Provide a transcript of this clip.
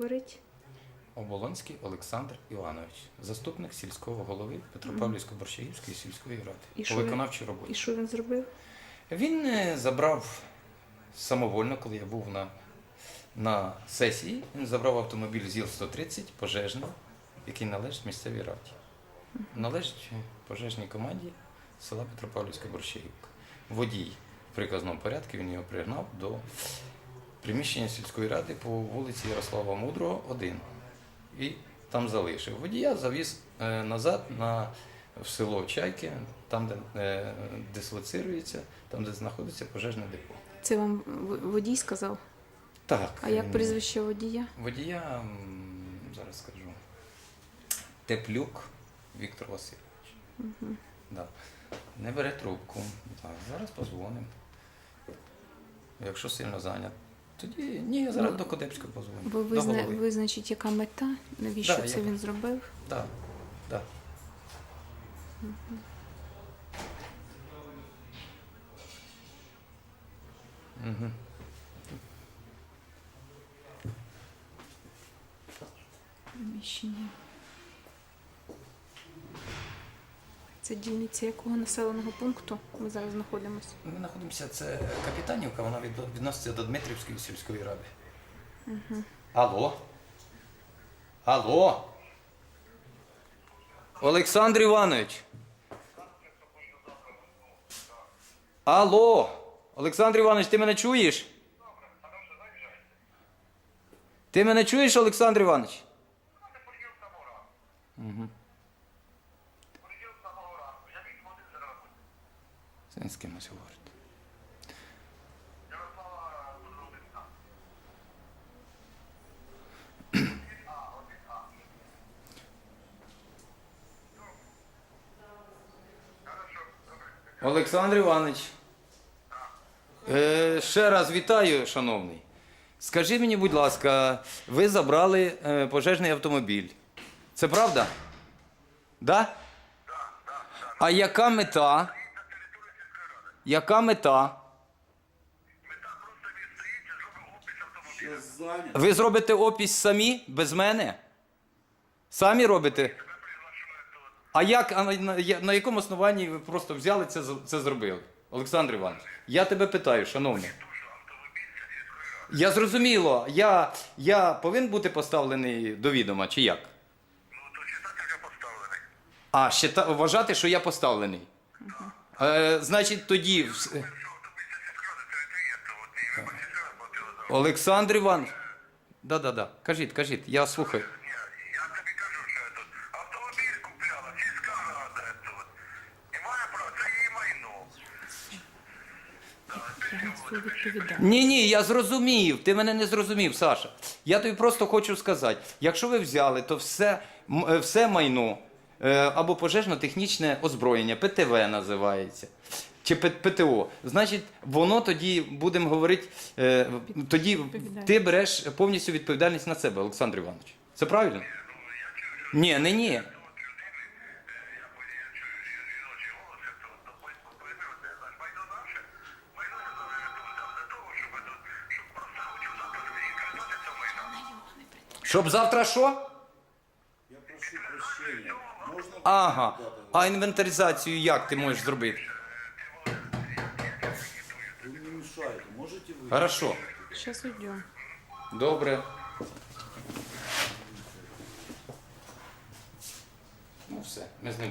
говорити? Оболонський Олександр Іванович, заступник сільського голови Петропавлівсько-Борщагівської сільської ради І по що він- виконавчій роботі. І що він зробив? Він е, забрав самовольно, коли я був на, на сесії, він забрав автомобіль ЗІЛ-130 пожежний, який належить місцевій раді. Належить пожежній команді села Петропавлівська Борщагівка. Водій в приказному порядку він його пригнав до приміщення сільської ради по вулиці Ярослава Мудрого, 1. І там залишив. Водія завіз е, назад на, в село Чайки, там, де е, дислоцирується, там, де знаходиться пожежне депо. Це вам водій сказав? Так. А як прізвище водія? Водія, зараз скажу. Теплюк Віктор Васильович. Угу. Да. Не бере трубку. Так, зараз позвонимо. Якщо сильно зайнят. Тоді ні, я зараз Ну, до Кодепського позвоню. Бо визна... визначить, яка мета? Навіщо Да, це я- він зробив? Так, так. Угу. Приміщення. Це дільниця якого населеного пункту ми зараз знаходимося? Ми знаходимося, це Капітанівка, вона відноситься до Дмитрівської сільської ради. Угу. Алло? Алло? Олександр Іванович. Алло? Олександр Іванович, ти мене чуєш? Ти мене чуєш, Олександр Іванович? Угу. Це з кимось говорить. Олександр Іванович. Е, ще раз вітаю, шановний. Скажи мені, будь ласка, ви забрали е, пожежний автомобіль. Це правда? Да? А яка мета? Яка мета? Ви зробите опись самі, без мене? Самі робите? А як, а на, на, якому основанні ви просто взяли це, це зробили? Олександр Іванович, я тебе питаю, шановний. Я зрозуміло, я, я повинен бути поставлений до відома, чи як? Ну, то читати вже поставлений. А, ще та, вважати, що я поставлений. Значить, тоді. вс- це сільськради, це не є, то от і ви сільськради платили за. Олександр Іванович. Да-да-да. Кажіть, кажіть, я слухаю. Ні. Ні, я зрозумів. Ти мене не зрозумів, Саша. Я тобі просто хочу сказати: якщо ви взяли, то все, м- е, все майно або пожежно-технічне озброєння, ПТВ називається. Чи ПТО, значить, воно тоді, будемо говорити, е, тоді ти береш повністю відповідальність на себе, Олександр Іванович. Це правильно? Ні, не ні. Щоб завтра це майно. Щоб завтра що? Я прошу прощения. Ага. А інвентаризацію як ти можеш зробити? вы мне мешаете? Можете вы? Хорошо. Зараз йдемо. Добре. Ну все, ми з ним